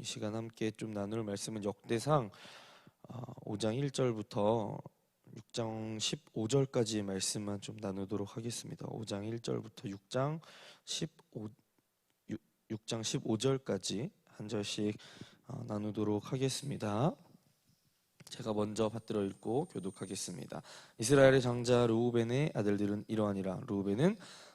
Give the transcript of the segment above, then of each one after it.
이 시간 함께 좀 나눌 말씀은 역대상 어, 5장 1절부터 6장 15절까지의 말씀만 좀 나누도록 하겠습니다. 5장 1절부터 6장 15 6, 장 15절까지 한 절씩 어, 나누도록 하겠습니다. 제가 먼저 받들어 읽고 교독하겠습니다. 이스라엘의 장자 루우벤의 아들들은 이러하니라. 루우벤은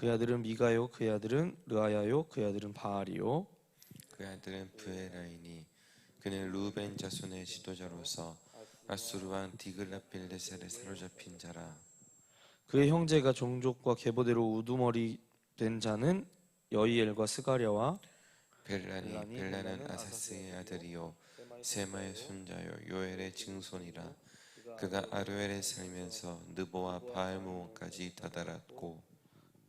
그의 아들은 미가요 그의 아들은 르아야요 그의 아들은 바알이요. 그의 아들은 브에라이니 그는 루벤 자손의 지도자로서 아수르 왕 디글라필레셀에 사로잡힌 자라. 그의 형제가 종족과 계보대로 우두머리 된 자는 여이엘과 스가랴와 벨라니 벨라는 아사스의 아들이요. 세마의 손자요. 요엘의 증손이라. 그가 아루엘에 살면서 느보와 바알모원까지 다다랐고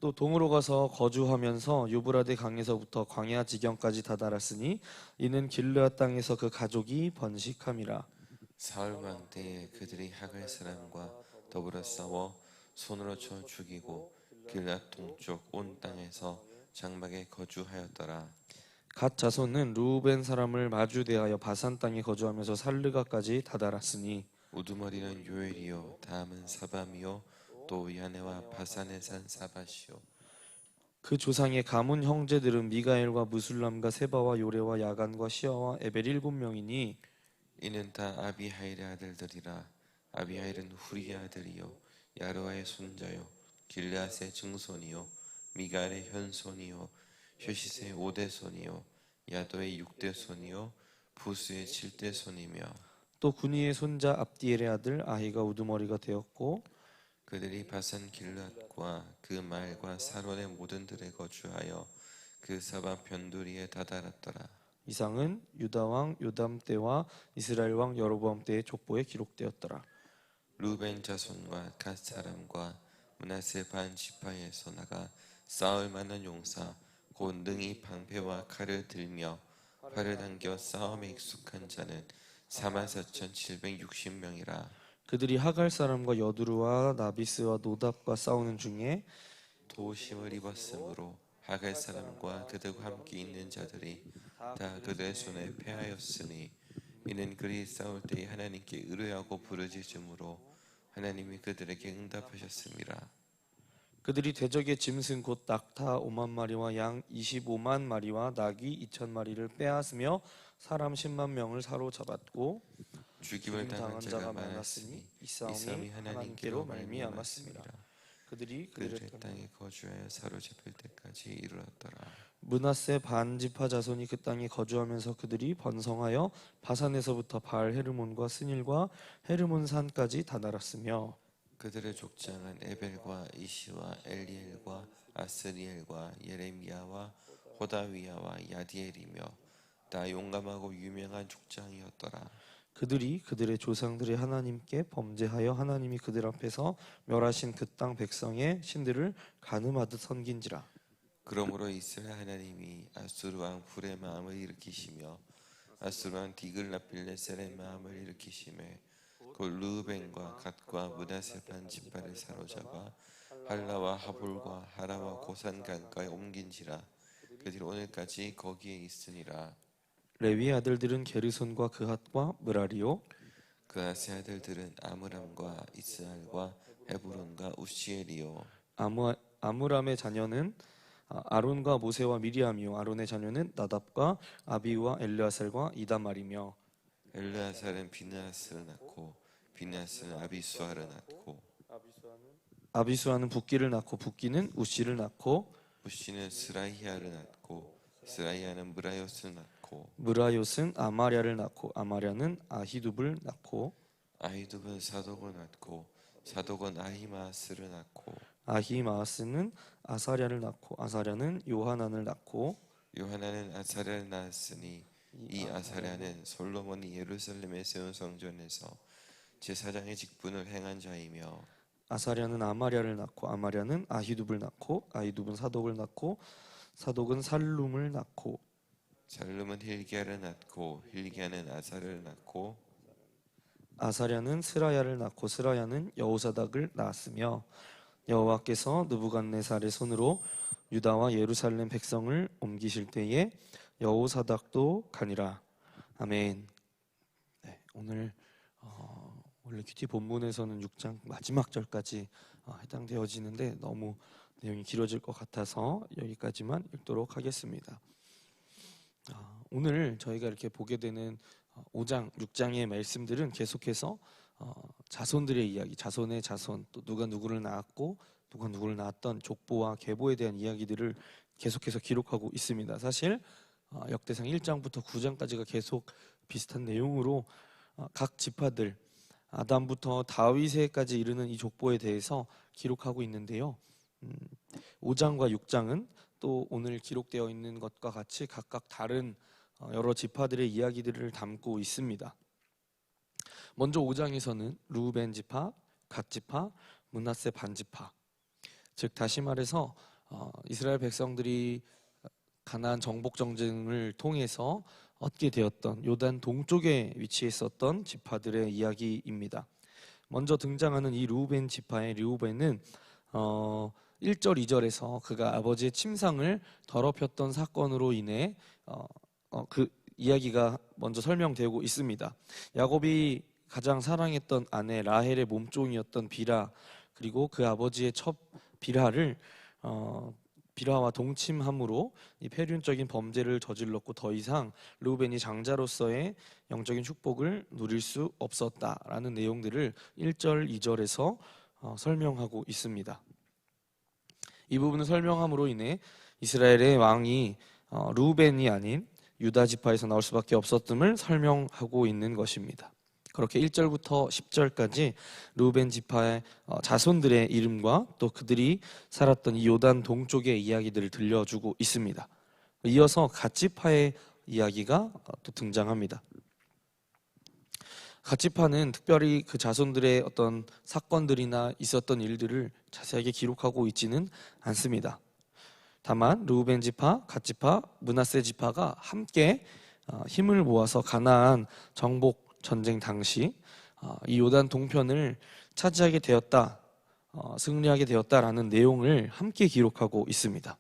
또 동으로 가서 거주하면서 유브라데 강에서부터 광야 지경까지 다다랐으니 이는 길르앗 땅에서 그 가족이 번식함이라. 사울 왕 때에 그들이 하갈 사람과 더불어 싸워 손으로 쳐 죽이고 길앗 동쪽 온 땅에서 장막에 거주하였더라. 갓 자손은 루벤 사람을 마주 대하여 바산 땅에 거주하면서 살르가까지 다다랐으니 우두머리는 요엘이요 다음은 사밤이요 또 야네와 바산의 산 사바시요 그 조상의 가문 형제들은 미가엘과 무술람과 세바와 요레와 야간과 시아와 에벨 일곱 명이니 이는 다 아비하일의 아들들이라. 아비하일은 후리의 아들이요. 야르와의 손자요. 길앗의 증손이요. 미갈의 현손이요. 효시스의 오대손이요. 야도의 육대손이요. 부스의 칠대손이며 또 군이의 손자 압디엘의 아들 아히가 우두머리가 되었고 그들이 바산 길앗과 그 말과 사론의 모든 들에 거주하여 그 사바 변두리에 다다랐더라 이상은 유다 왕 요담 때와 이스라엘 왕 여로보암 때의 족보에 기록되었더라. 루벤 자손과 갓 사람과 문하세 반 지파에서 나가 싸울 만한 용사 곧 능히 방패와 칼을 들며 활을 당겨 싸움에 익숙한 자는 4만 4,760명이라 그들이 하갈 사람과 여두루와 나비스와 노답과 싸우는 중에 도심을 입었으므로 하갈 사람과 그들과 함께 있는 자들이 다 그들의 손에 패하였으니 이는 그리 싸울 때에 하나님께 의뢰하고 부르짖음으로 하나님이 그들에게 응답하셨습니다. 그들이 대적의 짐승 곧 낙타 5만 마리와 양 25만 마리와 낙이 2천 마리를 빼앗으며 사람 10만 명을 사로잡았고 죽임을 당한 자가 많았으니 이 싸움이 하나님께로 말미암았습니다. 그들이 그들의 땅에 거주하여 사로잡힐 때까지 이르렀더라. 문하세 반 지파 자손이 그 땅에 거주하면서 그들이 번성하여 바산에서부터 바알 헤르몬과 스닐과 헤르몬 산까지 다다랐으며 그들의 족장은 에벨과 이시와 엘리엘과 아스리엘과 예레미야와 호다위야와 야디엘이며 다 용감하고 유명한 족장이었더라. 그들이 그들의 조상들의 하나님께 범죄하여 하나님이 그들 앞에서 멸하신 그 땅 백성의 신들을 가늠하듯 섬긴지라. 그러므로 이스라엘 하나님이 아수르 왕 불의 마음을 일으키시며 아수르 왕 디글라필레셀의 마음을 일으키심에 곧 루벤과 갓과 문하세 반 지파를 사로잡아 할라와 하볼과 하라와 고산 강가에 옮긴지라. 그들이 오늘까지 거기에 있으니라 레위의 아들들은 게르손과 그핫과 무라리요 그 아세 아들들은 아므람과 이스알과 헤브론과 우시엘이요. 아무, 아무람의 자녀는 아, 아론과 모세와 미리암이요. 아론의 자녀는 나답과 아비우와 엘르아살과 이다말이며 엘르아살은 비느하스를 낳고 비느하스는 아비수아를 낳고 아비수아는 붓기를 낳고 붓기는 우시를 낳고 우시는 스라이아를 낳고 스라이아는 무라요스를 낳고 무라요스는 아마랴를 낳고 아마랴는 아히둡을 낳고 아히둡은 사독을 낳고 사독은 아히마스를 낳고 아히마스는 아사랴를 낳고 아사랴는 요하난을 낳고 요하나는 아사를 낳았으니 이 아사랴는 솔로몬이 예루살렘에 세운 성전에서 제사장의 직분을 행한 자이며 아사랴는 아마랴를 낳고 아마랴는 아히둡을 낳고 아히둡은 사독을 낳고 사독은 살룸을 낳고 살룸은 힐기야를 낳고 힐기야는 아사를 낳고 아사랴는 스라야를 낳고 스라야는 여호사닥을 낳았으며 여호와께서 느부갓네살의 손으로 유다와 예루살렘 백성을 옮기실 때에 여호사닥도 가니라 아멘. 네, 오늘 어, 원래 큐티 본문에서는 6장 마지막 절까지 어, 해당되어지는데 너무 내용이 길어질 것 같아서 여기까지만 읽도록 하겠습니다. 아, 오늘 저희가 이렇게 보게 되는 5장, 6장의 말씀들은 계속해서 어, 자손들의 이야기, 자손의 자손, 또 누가 누구를 낳았고 누가 누구를 낳았던 족보와 계보에 대한 이야기들을 계속해서 기록하고 있습니다. 사실 어, 역대상 1장부터 9장까지가 계속 비슷한 내용으로 어, 각 지파들 아담부터 다윗에까지 이르는 이 족보에 대해서 기록하고 있는데요. 음, 5장과 6장은 또 오늘 기록되어 있는 것과 같이 각각 다른 어, 여러 지파들의 이야기들을 담고 있습니다. 먼저 5장에서는 루벤 지파, 갓 지파, 문하세 반 지파. 즉 다시 말해서 어, 이스라엘 백성들이 가나안 정복 정쟁을 통해서 얻게 되었던 요단 동쪽에 위치해 있었던 지파들의 이야기입니다. 먼저 등장하는 이 루벤 지파의 르우벤은 어 1절 2절에서 그가 아버지의 침상을 더럽혔던 사건으로 인해 어, 어, 그 이야기가 먼저 설명되고 있습니다. 야곱이 가장 사랑했던 아내 라헬의 몸종이었던 비라 그리고 그 아버지의 첫 비라를 어, 비라와 동침함으로 이 폐륜적인 범죄를 저질렀고 더 이상 르우벤이 장자로서의 영적인 축복을 누릴 수 없었다라는 내용들을 1절 2절에서 어, 설명하고 있습니다. 이 부분을 설명함으로 인해 이스라엘의 왕이 어, 루벤이 아닌 유다 지파에서 나올 수밖에 없었음을 설명하고 있는 것입니다. 그렇게 1절부터 10절까지 루벤 지파의 어, 자손들의 이름과 또 그들이 살았던 이 요단 동쪽의 이야기들을 들려주고 있습니다. 이어서 갓 지파의 이야기가 어, 또 등장합니다. 갓 지파는 특별히 그 자손들의 어떤 사건들이나 있었던 일들을 자세하게 기록하고 있지는 않습니다. 다만 루벤 지파, 갓 지파, 문하세 지파가 함께 어, 힘을 모아서 가나안 정복 전쟁 당시 어, 이 요단 동편을 차지하게 되었다, 어, 승리하게 되었다라는 내용을 함께 기록하고 있습니다.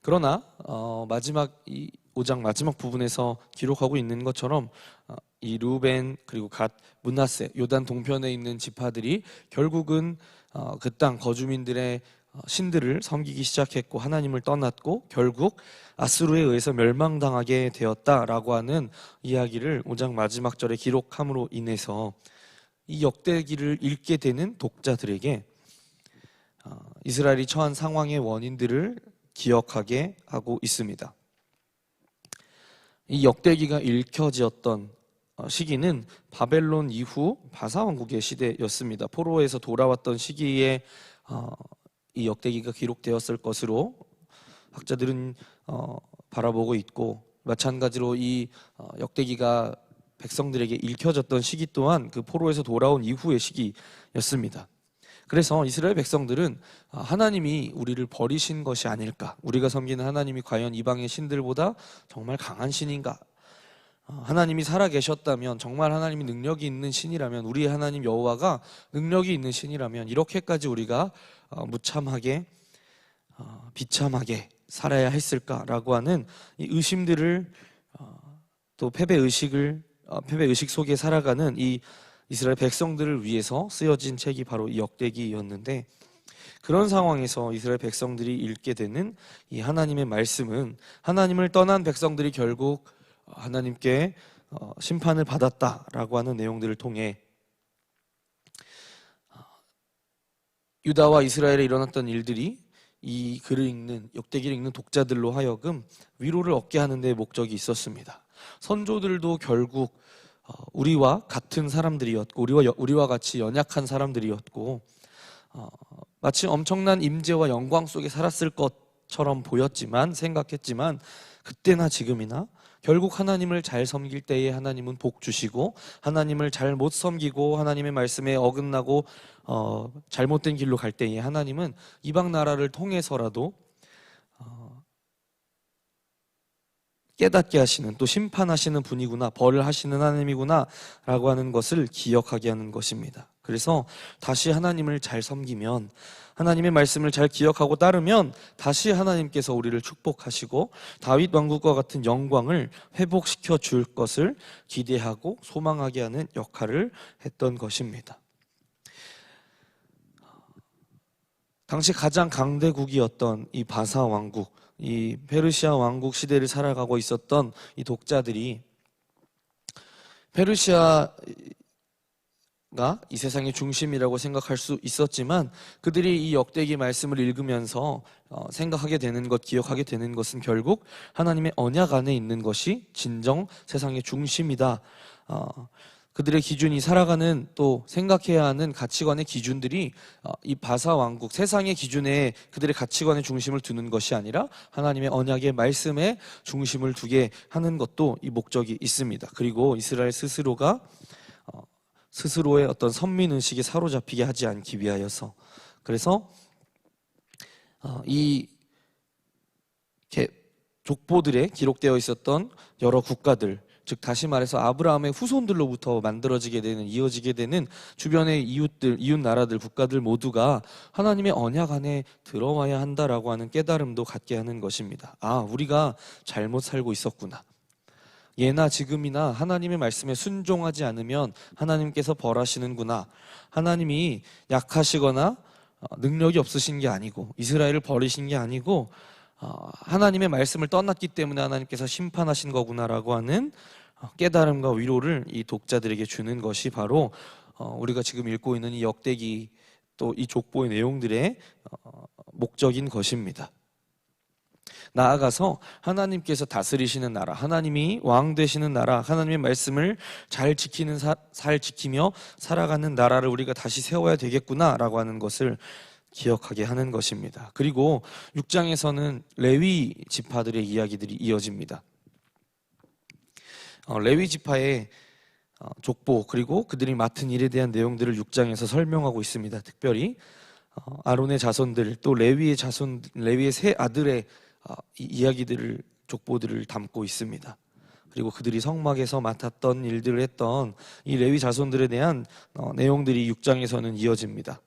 그러나 어, 마지막 이 5장 마지막 부분에서 기록하고 있는 것처럼 어, 이 루벤 그리고 갓 문하세 요단 동편에 있는 지파들이 결국은 어, 그땅 거주민들의 어, 신들을 섬기기 시작했고 하나님을 떠났고 결국 아수르에 의해서 멸망당하게 되었다라고 하는 이야기를 5장 마지막 절에 기록함으로 인해서 이 역대기를 읽게 되는 독자들에게 어, 이스라엘이 처한 상황의 원인들을 기억하게 하고 있습니다. 이 역대기가 읽혀지었던 어, 시기는 바벨론 이후 바사 왕국의 시대였습니다. 포로에서 돌아왔던 시기에 어, 이 역대기가 기록되었을 것으로 학자들은 어, 바라보고 있고 마찬가지로 이 어, 역대기가 백성들에게 읽혀졌던 시기 또한 그 포로에서 돌아온 이후의 시기였습니다. 그래서 이스라엘 백성들은 아, 하나님이 우리를 버리신 것이 아닐까? 우리가 섬기는 하나님이 과연 이방의 신들보다 정말 강한 신인가? 어, 하나님이 살아 계셨다면 정말 하나님이 능력이 있는 신이라면 우리의 하나님 여호와가 능력이 있는 신이라면 이렇게까지 우리가 어, 무참하게 어, 비참하게 살아야 했을까라고 하는 이 의심들을 또 패배 의식을 패배 의식 속에 살아가는 이 이스라엘 백성들을 위해서 쓰여진 책이 바로 이 역대기였는데 그런 상황에서 이스라엘 백성들이 읽게 되는 이 하나님의 말씀은 하나님을 떠난 백성들이 결국 하나님께 어, 심판을 받았다라고 하는 내용들을 통해 어, 유다와 이스라엘에 일어났던 일들이 이 글을 읽는 역대기를 읽는 독자들로 하여금 위로를 얻게 하는 데 목적이 있었습니다. 선조들도 결국 어, 우리와 같은 사람들이었고 우리와 우리와 같이 연약한 사람들이었고 마치 엄청난 임재와 영광 속에 살았을 것처럼 보였지만 생각했지만 그때나 지금이나 결국 하나님을 잘 섬길 때에 하나님은 복 주시고 하나님을 잘 못 섬기고 하나님의 말씀에 어긋나고 어, 잘못된 길로 갈 때에 하나님은 이방 나라를 통해서라도 어, 깨닫게 하시는 또 심판하시는 분이구나 벌을 하시는 하나님이구나라고 하는 것을 기억하게 하는 것입니다. 그래서 다시 하나님을 잘 섬기면 하나님의 말씀을 잘 기억하고 따르면 다시 하나님께서 우리를 축복하시고 다윗 왕국과 같은 영광을 회복시켜 줄 것을 기대하고 소망하게 하는 역할을 했던 것입니다. 당시 가장 강대국이었던 이 바사 왕국, 이 페르시아 왕국 시대를 살아가고 있었던 이 독자들이 페르시아가 이 세상의 중심이라고 생각할 수 있었지만 그들이 이 역대기 말씀을 읽으면서 어, 생각하게 되는 것, 기억하게 되는 것은 결국 하나님의 언약 안에 있는 것이 진정 세상의 중심이다. 어, 그들의 기준이 살아가는 또 생각해야 하는 가치관의 기준들이 어, 이 바사 왕국 세상의 기준에 그들의 가치관의 중심을 두는 것이 아니라 하나님의 언약의 말씀에 중심을 두게 하는 것도 이 목적이 있습니다. 그리고 이스라엘 스스로가 어, 스스로의 어떤 선민 의식에 사로잡히게 하지 않기 위하여서 그래서 어, 이 개- 족보들에 기록되어 있었던 여러 국가들 즉 다시 말해서 아브라함의 후손들로부터 만들어지게 되는 이어지게 되는 주변의 이웃들 이웃 나라들 국가들 모두가 하나님의 언약 안에 들어와야 한다라고 하는 깨달음도 갖게 하는 것입니다. 아 우리가 잘못 살고 있었구나. 예나 지금이나 하나님의 말씀에 순종하지 않으면 하나님께서 벌하시는구나. 하나님이 약하시거나 어, 능력이 없으신 게 아니고 이스라엘을 버리신 게 아니고 어, 하나님의 말씀을 떠났기 때문에 하나님께서 심판하신 거구나라고 하는 어, 깨달음과 위로를 이 독자들에게 주는 것이 바로 어, 우리가 지금 읽고 있는 이 역대기 또 이 족보의 내용들의 어, 목적인 것입니다. 나아가서 하나님께서 다스리시는 나라, 하나님이 왕 되시는 나라, 하나님의 말씀을 잘 지키는 사, 잘 지키며 살아가는 나라를 우리가 다시 세워야 되겠구나라고 하는 것을 기억하게 하는 것입니다. 그리고 6장에서는 레위 지파들의 이야기들이 이어집니다. 어, 레위 지파의 어, 족보 그리고 그들이 맡은 일에 대한 내용들을 6장에서 설명하고 있습니다. 특별히 어, 아론의 자손들 또 레위의 자손 레위의 세 아들의 어, 이 이야기들을 족보들을 담고 있습니다. 그리고 그들이 성막에서 맡았던 일들을 했던 이 레위 자손들에 대한 어, 내용들이 6장에서는 이어집니다.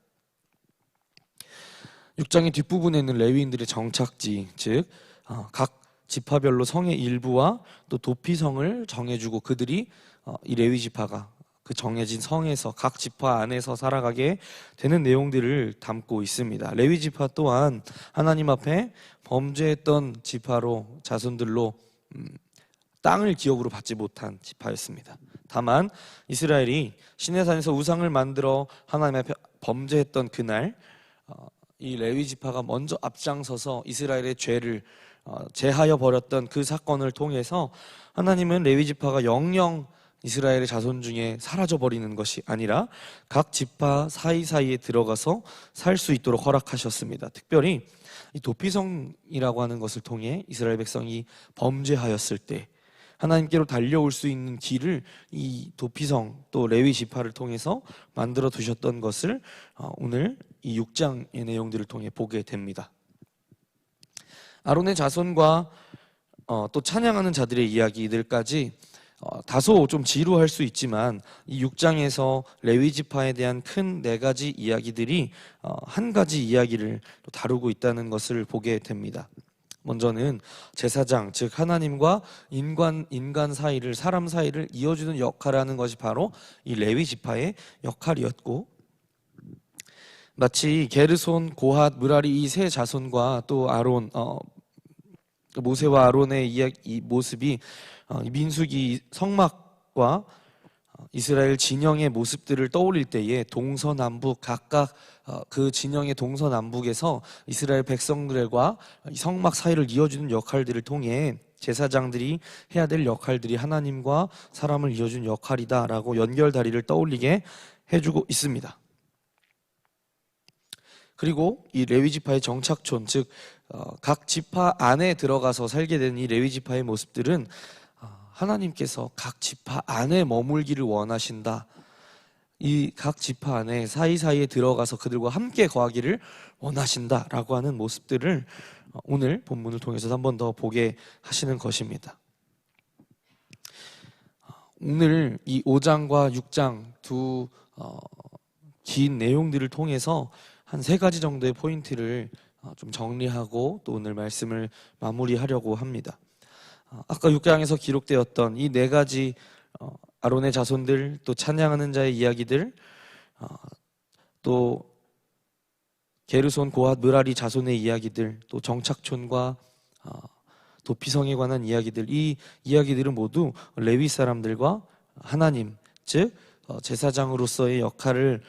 6장의 뒷부분에 있는 레위인들의 정착지, 즉 어, 각 지파별로 성의 일부와 또 도피성을 정해주고 그들이 어, 이 레위 지파가 그 정해진 성에서 각 지파 안에서 살아가게 되는 내용들을 담고 있습니다. 레위 지파 또한 하나님 앞에 범죄했던 지파로 자손들로 음, 땅을 기업으로 받지 못한 지파였습니다. 다만 이스라엘이 시내산에서 우상을 만들어 하나님 앞에 범죄했던 그날 어, 이 레위 지파가 먼저 앞장서서 이스라엘의 죄를 어, 제하여 버렸던 그 사건을 통해서 하나님은 레위 지파가 영영 이스라엘의 자손 중에 사라져 버리는 것이 아니라 각 지파 사이사이에 들어가서 살 수 있도록 허락하셨습니다. 특별히 이 도피성이라고 하는 것을 통해 이스라엘 백성이 범죄하였을 때 하나님께로 달려올 수 있는 길을 이 도피성 또 레위 지파를 통해서 만들어 두셨던 것을 어, 오늘 이 6장의 내용들을 통해 보게 됩니다. 아론의 자손과 어, 또 찬양하는 자들의 이야기들까지 어, 다소 좀 지루할 수 있지만 이 6장에서 레위 지파에 대한 큰 네 가지 이야기들이 어, 한 가지 이야기를 또 다루고 있다는 것을 보게 됩니다. 먼저는 제사장 즉 하나님과 인간 인간 사이를 사람 사이를 이어주는 역할을 하는 것이 바로 이 레위 지파의 역할이었고 마치 게르손, 고핫, 무라리 이 세 자손과 또 아론 어, 모세와 아론의 이야, 이 모습이 어, 이 민수기 성막과 어, 이스라엘 진영의 모습들을 떠올릴 때에 동서남북 각각 어, 그 진영의 동서남북에서 이스라엘 백성들과 이 성막 사이를 이어주는 역할들을 통해 제사장들이 해야 될 역할들이 하나님과 사람을 이어준 역할이다라고 연결다리를 떠올리게 해주고 있습니다. 그리고 이 레위 지파의 정착촌 즉 어, 각 지파 안에 들어가서 살게 된 이 레위 지파의 모습들은 어, 하나님께서 각 지파 안에 머물기를 원하신다. 이 각 지파 안에 사이사이에 들어가서 그들과 함께 거하기를 원하신다라고 하는 모습들을 어, 오늘 본문을 통해서 한 번 더 보게 하시는 것입니다. 어, 오늘 이 5장과 6장 두 어, 긴 내용들을 통해서 한 세 가지 정도의 포인트를 어, 좀 정리하고 또 오늘 말씀을 마무리하려고 합니다. 어, 아까 6장에서 기록되었던 이 네 가지 어, 아론의 자손들 또 찬양하는 자의 이야기들 어, 또 게르손 고핫 느라리 자손의 이야기들 또 정착촌과 어, 도피성에 관한 이야기들 이 이야기들은 모두 레위 사람들과 하나님 즉 어, 제사장으로서의 역할을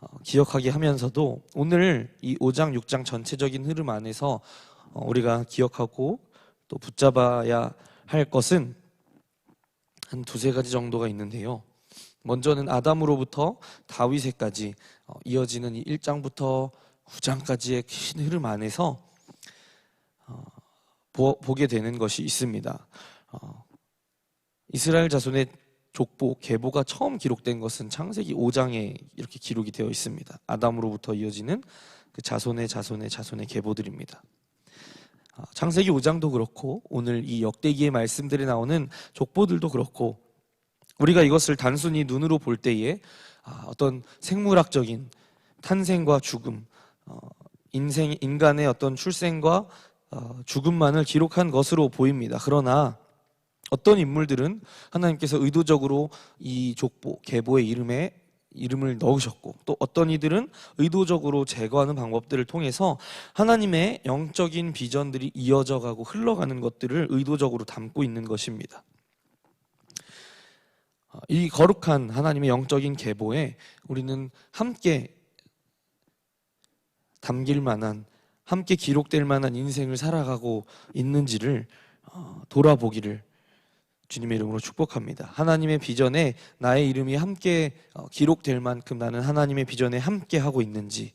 어, 기억하게 하면서도 오늘 이 5장 6장 전체적인 흐름 안에서 어, 우리가 기억하고 또 붙잡아야 할 것은 한 두세 가지 정도가 있는데요. 먼저는 아담으로부터 다윗에까지 어, 이어지는 이 1장부터 9장까지의 긴 흐름 안에서 어, 보, 보게 되는 것이 있습니다. 어, 이스라엘 자손의 족보, 계보가 처음 기록된 것은 창세기 5장에 이렇게 기록이 되어 있습니다. 아담으로부터 이어지는 그 자손의 자손의 자손의 계보들입니다. 아, 창세기 5장도 그렇고 오늘 이 역대기의 말씀들에 나오는 족보들도 그렇고 우리가 이것을 단순히 눈으로 볼 때에 아, 어떤 생물학적인 탄생과 죽음, 어, 인생 인간의 어떤 출생과 어, 죽음만을 기록한 것으로 보입니다. 그러나 어떤 인물들은 하나님께서 의도적으로 이 족보, 계보의 이름에 이름을 넣으셨고 또 어떤 이들은 의도적으로 제거하는 방법들을 통해서 하나님의 영적인 비전들이 이어져 가고 흘러가는 것들을 의도적으로 담고 있는 것입니다. 어, 이 거룩한 하나님의 영적인 계보에 우리는 함께 담길 만한 함께 기록될 만한 인생을 살아가고 있는지를 어, 돌아보기를 주님의 이름으로 축복합니다. 하나님의 비전에 나의 이름이 함께 어, 기록될 만큼 나는 하나님의 비전에 함께 하고 있는지,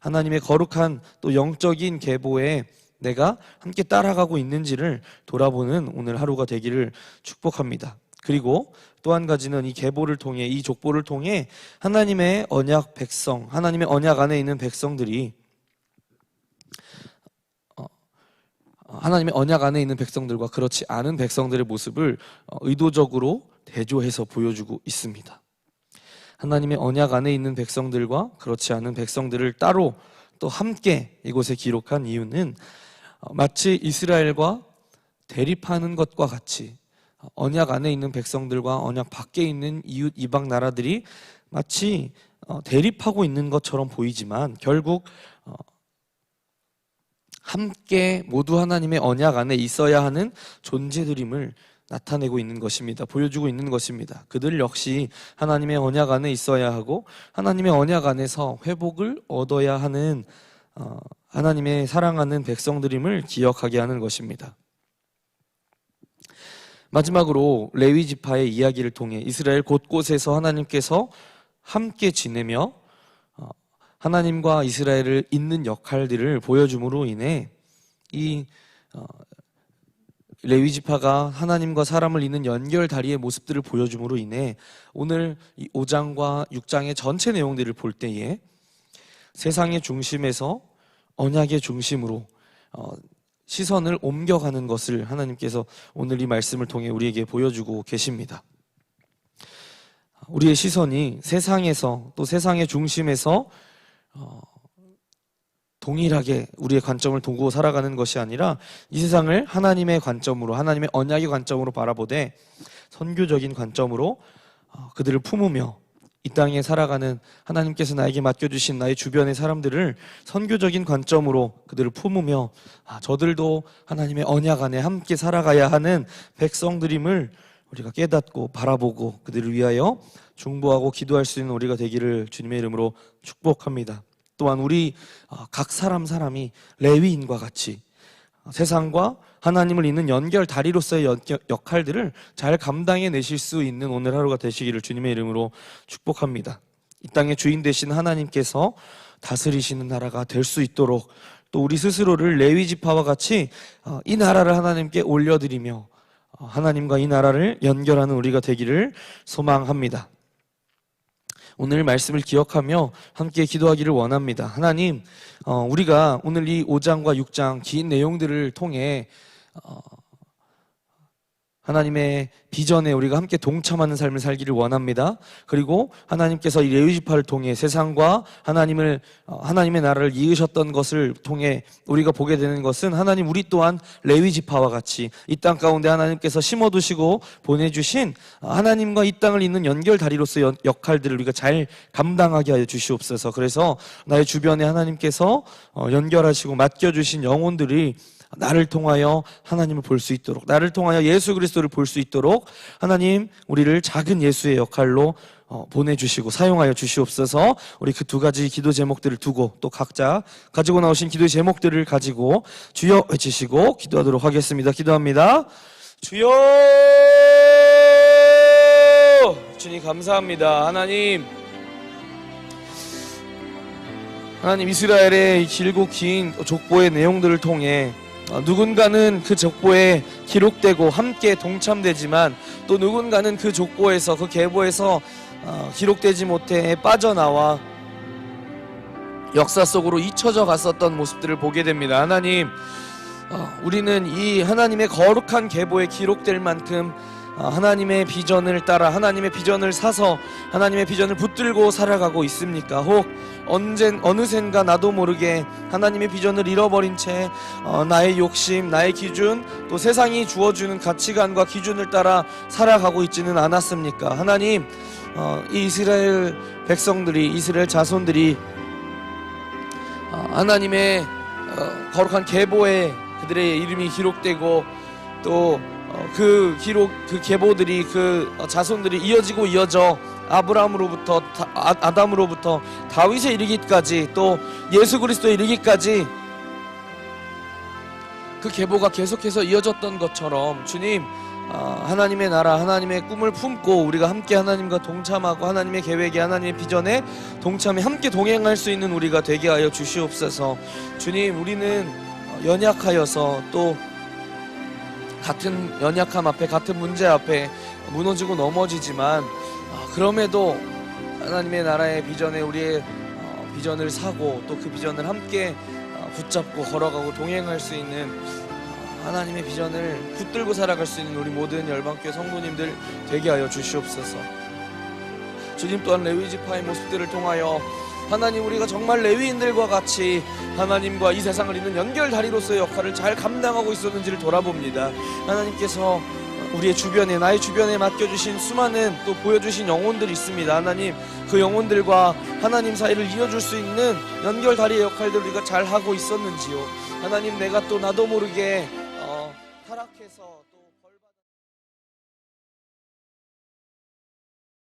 하나님의 거룩한 또 영적인 계보에 내가 함께 따라가고 있는지를 돌아보는 오늘 하루가 되기를 축복합니다. 그리고 또 한 가지는 이 계보를 통해 이 족보를 통해 하나님의 언약 백성, 하나님의 언약 안에 있는 백성들이 하나님의 언약 안에 있는 백성들과 그렇지 않은 백성들의 모습을 어, 의도적으로 대조해서 보여주고 있습니다. 하나님의 언약 안에 있는 백성들과 그렇지 않은 백성들을 따로 또 함께 이곳에 기록한 이유는 어, 마치 이스라엘과 대립하는 것과 같이 어, 언약 안에 있는 백성들과 언약 밖에 있는 이웃 이방 나라들이 마치 대립하고 있는 것처럼 보이지만 결국 함께 모두 하나님의 언약 안에 있어야 하는 존재들임을 나타내고 있는 것입니다. 보여주고 있는 것입니다. 그들 역시 하나님의 언약 안에 있어야 하고 하나님의 언약 안에서 회복을 얻어야 하는 어, 하나님의 사랑하는 백성들임을 기억하게 하는 것입니다. 마지막으로 레위 지파의 이야기를 통해 이스라엘 곳곳에서 하나님께서 함께 지내며 하나님과 이스라엘을 잇는 역할들을 보여줌으로 인해 이 어, 레위 지파가 하나님과 사람을 잇는 연결 다리의 모습들을 보여줌으로 인해 오늘 이 5장과 6장의 전체 내용들을 볼 때에 세상의 중심에서 언약의 중심으로 어, 시선을 옮겨가는 것을 하나님께서 오늘 이 말씀을 통해 우리에게 보여주고 계십니다. 우리의 시선이 세상에서 또 세상의 중심에서 어, 동일하게 우리의 관점을 두고 살아가는 것이 아니라 이 세상을 하나님의 관점으로 하나님의 언약의 관점으로 바라보되 선교적인 관점으로 어, 그들을 품으며 이 땅에 살아가는 하나님께서 나에게 맡겨주신 나의 주변의 사람들을 선교적인 관점으로 그들을 품으며 아, 저들도 하나님의 언약 안에 함께 살아가야 하는 백성들임을 우리가 깨닫고 바라보고 그들을 위하여 중보하고 기도할 수 있는 우리가 되기를 주님의 이름으로 축복합니다. 또한 우리 어, 각 사람 사람이 레위인과 같이 세상과 하나님을 잇는 연결 다리로서의 역할들을 잘 감당해 내실 수 있는 오늘 하루가 되시기를 주님의 이름으로 축복합니다. 이 땅의 주인 되신 하나님께서 다스리시는 나라가 될 수 있도록 또 우리 스스로를 레위 지파와 같이 어, 이 나라를 하나님께 올려드리며 어, 하나님과 이 나라를 연결하는 우리가 되기를 소망합니다. 오늘 말씀을 기억하며 함께 기도하기를 원합니다. 하나님, 어, 우리가 오늘 이 5장과 6장 긴 내용들을 통해 어, 하나님의 비전에 우리가 함께 동참하는 삶을 살기를 원합니다. 그리고 하나님께서 이 레위지파를 통해 세상과 하나님을 어, 하나님의 나라를 이으셨던 것을 통해 우리가 보게 되는 것은 하나님 우리 또한 레위지파와 같이 이 땅 가운데 하나님께서 심어두시고 보내주신 어, 하나님과 이 땅을 잇는 연결 다리로서 의 역할들을 우리가 잘 감당하게 하여 주시옵소서. 그래서 나의 주변에 하나님께서 어, 연결하시고 맡겨주신 영혼들이 나를 통하여 하나님을 볼 수 있도록 나를 통하여 예수 그리스도를 볼 수 있도록 하나님 우리를 작은 예수의 역할로 어, 보내주시고 사용하여 주시옵소서. 우리 그 두 가지 기도 제목들을 두고 또 각자 가지고 나오신 기도 제목들을 가지고 주여 외치시고 기도하도록 하겠습니다. 기도합니다. 주여! 주님 감사합니다. 하나님. 하나님 이스라엘의 이 길고 긴 족보의 내용들을 통해 어, 누군가는 그 족보에 기록되고 함께 동참되지만 또 누군가는 그 족보에서 그 계보에서 어, 기록되지 못해 빠져나와 역사 속으로 잊혀져 갔었던 모습들을 보게 됩니다. 하나님, 어, 우리는 이 하나님의 거룩한 계보에 기록될 만큼 어, 하나님의 비전을 따라 하나님의 비전을 사서 하나님의 비전을 붙들고 살아가고 있습니까? 혹 언젠 어느샌가 나도 모르게 하나님의 비전을 잃어버린 채 어, 나의 욕심, 나의 기준, 또 세상이 주어주는 가치관과 기준을 따라 살아가고 있지는 않았습니까? 하나님, 어, 이 이스라엘 백성들이 이스라엘 자손들이 어, 하나님의 어, 거룩한 계보에 그들의 이름이 기록되고 또 그 기록 그 계보들이 그 어, 자손들이 이어지고 이어져 아브라함으로부터 다- 아, 아담으로부터 다윗에 이르기까지 또 예수 그리스도에 이르기까지 그 계보가 계속해서 이어졌던 것처럼 주님 아, 하나님의 나라 하나님의 꿈을 품고 우리가 함께 하나님과 동참하고 하나님의 계획에 하나님의 비전에 동참해 함께 동행할 수 있는 우리가 되게 하여 주시옵소서. 주님 우리는 어, 연약하여서 또 같은 연약함 앞에 같은 문제 앞에 무너지고 넘어지지만 아, 그럼에도 하나님의 나라의 비전에 우리의 어, 비전을 사고 또 그 비전을 함께 어, 붙잡고 걸어가고 동행할 수 있는 어, 하나님의 비전을 붙들고 살아갈 수 있는 우리 모든 열방교회 성도님들 되게 하여 주시옵소서. 주님 또한 레위지파의 모습들을 통하여 하나님 우리가 정말 레위인들과 같이 하나님과 이 세상을 잇는 연결 다리로서의 역할을 잘 감당하고 있었는지를 돌아봅니다. 하나님께서 우리의 주변에 나의 주변에 맡겨주신 수많은 또 보여주신 영혼들이 있습니다. 하나님 그 영혼들과 하나님 사이를 이어줄 수 있는 연결 다리의 역할들 우리가 잘 하고 있었는지요. 하나님 내가 또 나도 모르게 어, 타락해서 또